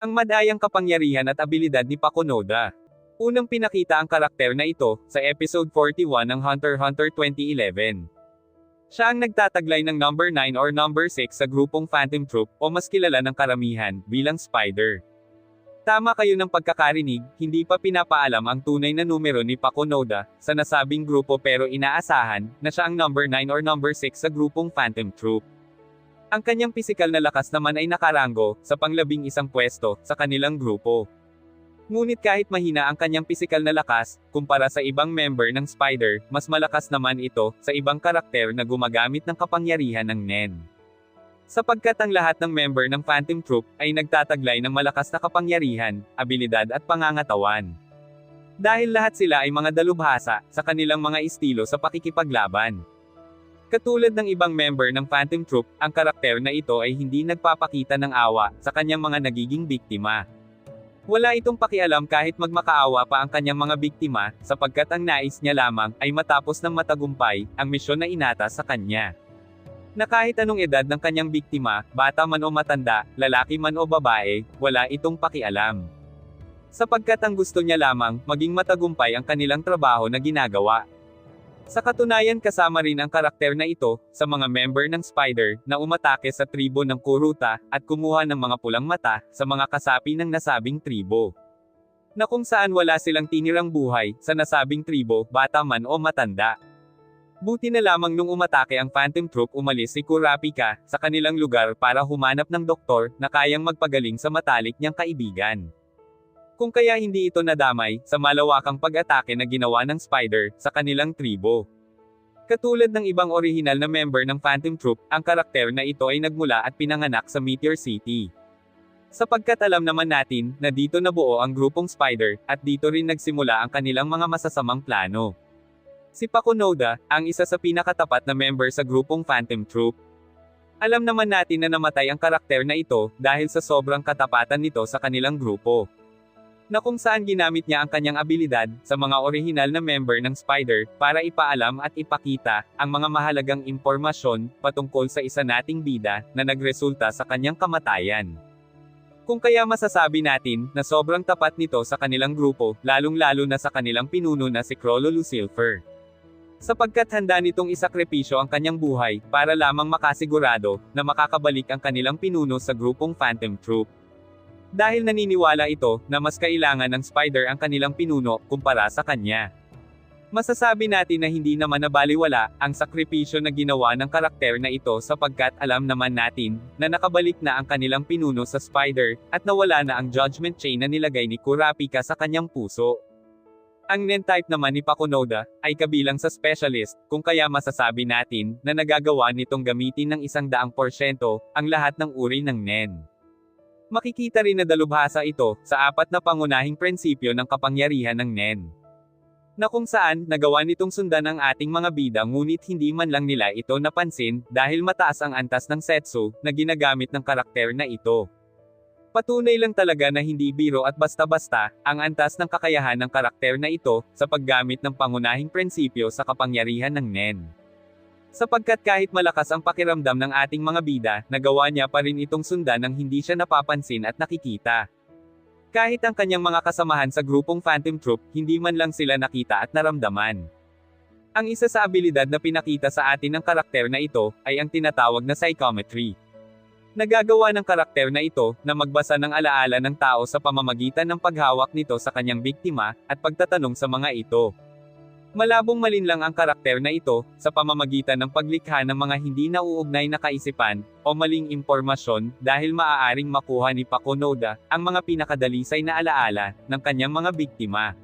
Ang madayang kapangyarihan at abilidad ni Pakunoda. Unang pinakita ang karakter na ito, sa episode 41 ng Hunter Hunter 2011. Siya ang nagtataglay ng number 9 or number 6 sa grupong Phantom Troop, o mas kilala ng karamihan, bilang Spider. Tama kayo ng pagkakarinig, hindi pa pinapaalam ang tunay na numero ni Pakunoda, sa nasabing grupo pero inaasahan, na siya ang number 9 or number 6 sa grupong Phantom Troop. Ang kanyang pisikal na lakas naman ay nakaranggo, sa panglabing isang pwesto, sa kanilang grupo. Ngunit kahit mahina ang kanyang pisikal na lakas, kumpara sa ibang member ng Spider, mas malakas naman ito, sa ibang karakter na gumagamit ng kapangyarihan ng Nen. Sapagkat ang lahat ng member ng Phantom Troop, ay nagtataglay ng malakas na kapangyarihan, abilidad at pangangatawan. Dahil lahat sila ay mga dalubhasa, sa kanilang mga estilo sa pakikipaglaban. Katulad ng ibang member ng Phantom Troop, ang karakter na ito ay hindi nagpapakita ng awa sa kanyang mga nagiging biktima. Wala itong pakialam kahit magmakaawa pa ang kanyang mga biktima, sapagkat ang nais niya lamang ay matapos ng matagumpay ang misyon na inata sa kanya. Na kahit anong edad ng kanyang biktima, bata man o matanda, lalaki man o babae, wala itong pakialam. Sapagkat ang gusto niya lamang, maging matagumpay ang kanilang trabaho na ginagawa. Sa katunayan kasama rin ang karakter na ito, sa mga member ng Spider, na umatake sa tribo ng Kuruta, at kumuha ng mga pulang mata, sa mga kasapi ng nasabing tribo. Na kung saan wala silang tinirang buhay, sa nasabing tribo, bata man o matanda. Buti na lamang nung umatake ang Phantom Troop umalis si Kurapika, sa kanilang lugar para humanap ng doktor, na kayang magpagaling sa matalik niyang kaibigan. Kung kaya hindi ito nadamay, sa malawakang pag-atake na ginawa ng Spider, sa kanilang tribo. Katulad ng ibang orihinal na member ng Phantom Troop, ang karakter na ito ay nagmula at pinanganak sa Meteor City. Sapagkat alam naman natin, na dito nabuo ang grupong Spider, at dito rin nagsimula ang kanilang mga masasamang plano. Si Pakunoda, ang isa sa pinakatapat na member sa grupong Phantom Troop. Alam naman natin na namatay ang karakter na ito, dahil sa sobrang katapatan nito sa kanilang grupo na kung saan ginamit niya ang kanyang abilidad sa mga orihinal na member ng Spider para ipaalam at ipakita ang mga mahalagang impormasyon patungkol sa isa nating bida na nagresulta sa kanyang kamatayan. Kung kaya masasabi natin na sobrang tapat nito sa kanilang grupo, lalong-lalo na sa kanilang pinuno na si Crollo Lucifer. Sapagkat handa nitong isakripisyo ang kanyang buhay para lamang makasigurado na makakabalik ang kanilang pinuno sa grupong Phantom Troop. Dahil naniniwala ito, na mas kailangan ng Spider ang kanilang pinuno, kumpara sa kanya. Masasabi natin na hindi naman nabaliwala, ang sakripisyo na ginawa ng karakter na ito sapagkat alam naman natin, na nakabalik na ang kanilang pinuno sa Spider, at nawala na ang judgment chain na nilagay ni Kurapika sa kanyang puso. Ang Nen-type naman ni Pakunoda, ay kabilang sa specialist, kung kaya masasabi natin, na nagagawa nitong gamitin ng isang daang porsyento, ang lahat ng uri ng Nen. Makikita rin na dalubhasa ito, sa apat na pangunahing prinsipyo ng kapangyarihan ng Nen. Na kung saan, nagawa nitong sundan ang ating mga bida ngunit hindi man lang nila ito napansin, dahil mataas ang antas ng setsu, na ginagamit ng karakter na ito. Patunay lang talaga na hindi biro at basta-basta, ang antas ng kakayahan ng karakter na ito, sa paggamit ng pangunahing prinsipyo sa kapangyarihan ng Nen. Sapagkat kahit malakas ang pakiramdam ng ating mga bida, nagawa niya pa rin itong sundan nang hindi siya napapansin at nakikita. Kahit ang kanyang mga kasamahan sa grupong Phantom Troop, hindi man lang sila nakita at naramdaman. Ang isa sa abilidad na pinakita sa atin ng karakter na ito, ay ang tinatawag na psychometry. Nagagawa ng karakter na ito, na magbasa ng alaala ng tao sa pamamagitan ng paghawak nito sa kanyang biktima, at pagtatanong sa mga ito. Malabong malinlang ang karakter na ito, sa pamamagitan ng paglikha ng mga hindi nauugnay na kaisipan, o maling impormasyon, dahil maaaring makuha ni Pakunoda, ang mga pinakadalisay na alaala, ng kanyang mga biktima.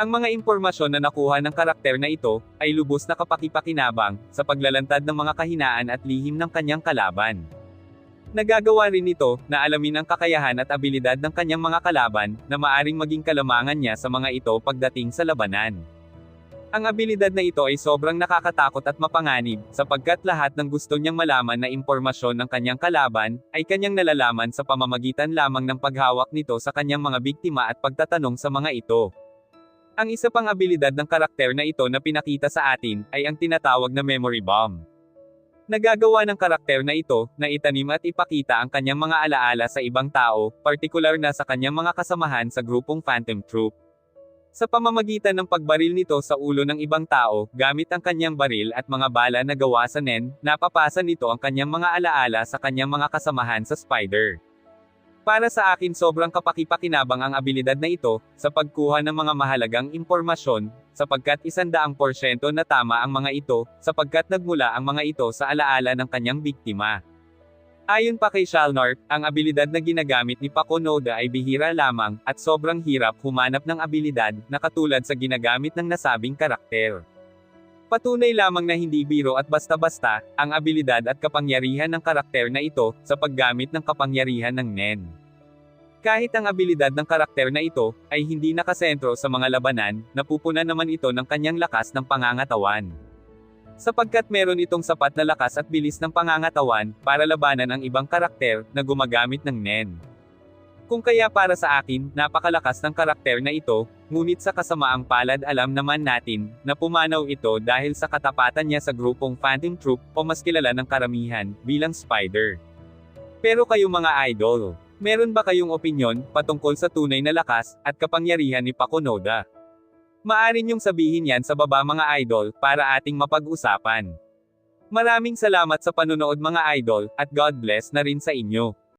Ang mga impormasyon na nakuha ng karakter na ito, ay lubos na kapakipakinabang, sa paglalantad ng mga kahinaan at lihim ng kanyang kalaban. Nagagawa rin ito, na alamin ang kakayahan at abilidad ng kanyang mga kalaban, na maaring maging kalamangan niya sa mga ito pagdating sa labanan. Ang abilidad na ito ay sobrang nakakatakot at mapanganib, sapagkat lahat ng gusto niyang malaman na impormasyon ng kanyang kalaban, ay kanyang nalalaman sa pamamagitan lamang ng paghawak nito sa kanyang mga biktima at pagtatanong sa mga ito. Ang isa pang abilidad ng karakter na ito na pinakita sa atin, ay ang tinatawag na memory bomb. Nagagawa ng karakter na ito, na itanim at ipakita ang kanyang mga alaala sa ibang tao, partikular na sa kanyang mga kasamahan sa grupong Phantom Troop. Sa pamamagitan ng pagbaril nito sa ulo ng ibang tao, gamit ang kanyang baril at mga bala na gawa sa Nen, napapasa nito ang kanyang mga alaala sa kanyang mga kasamahan sa Spider. Para sa akin sobrang kapakipakinabang ang abilidad na ito, sa pagkuha ng mga mahalagang impormasyon, sapagkat isandaang porsyento na tama ang mga ito, sapagkat nagmula ang mga ito sa alaala ng kanyang biktima. Ayon pa kay Shalnor, ang abilidad na ginagamit ni Paco Noda ay bihira lamang, at sobrang hirap humanap ng abilidad, na katulad sa ginagamit ng nasabing karakter. Patunay lamang na hindi biro at basta-basta, ang abilidad at kapangyarihan ng karakter na ito, sa paggamit ng kapangyarihan ng Nen. Kahit ang abilidad ng karakter na ito, ay hindi nakasentro sa mga labanan, napupunan naman ito ng kanyang lakas ng pangangatawan. Sapagkat meron itong sapat na lakas at bilis ng pangangatawan, para labanan ang ibang karakter, na gumagamit ng Nen. Kung kaya para sa akin, napakalakas ng karakter na ito, ngunit sa kasamaang palad alam naman natin, na pumanaw ito dahil sa katapatan niya sa grupong Phantom Troop, o mas kilala ng karamihan, bilang Spider. Pero kayo mga idol, meron ba kayong opinyon, patungkol sa tunay na lakas, at kapangyarihan ni Paco Noda? Maari niyong sabihin yan sa baba mga idol, para ating mapag-usapan. Maraming salamat sa panunood mga idol, at God bless na rin sa inyo.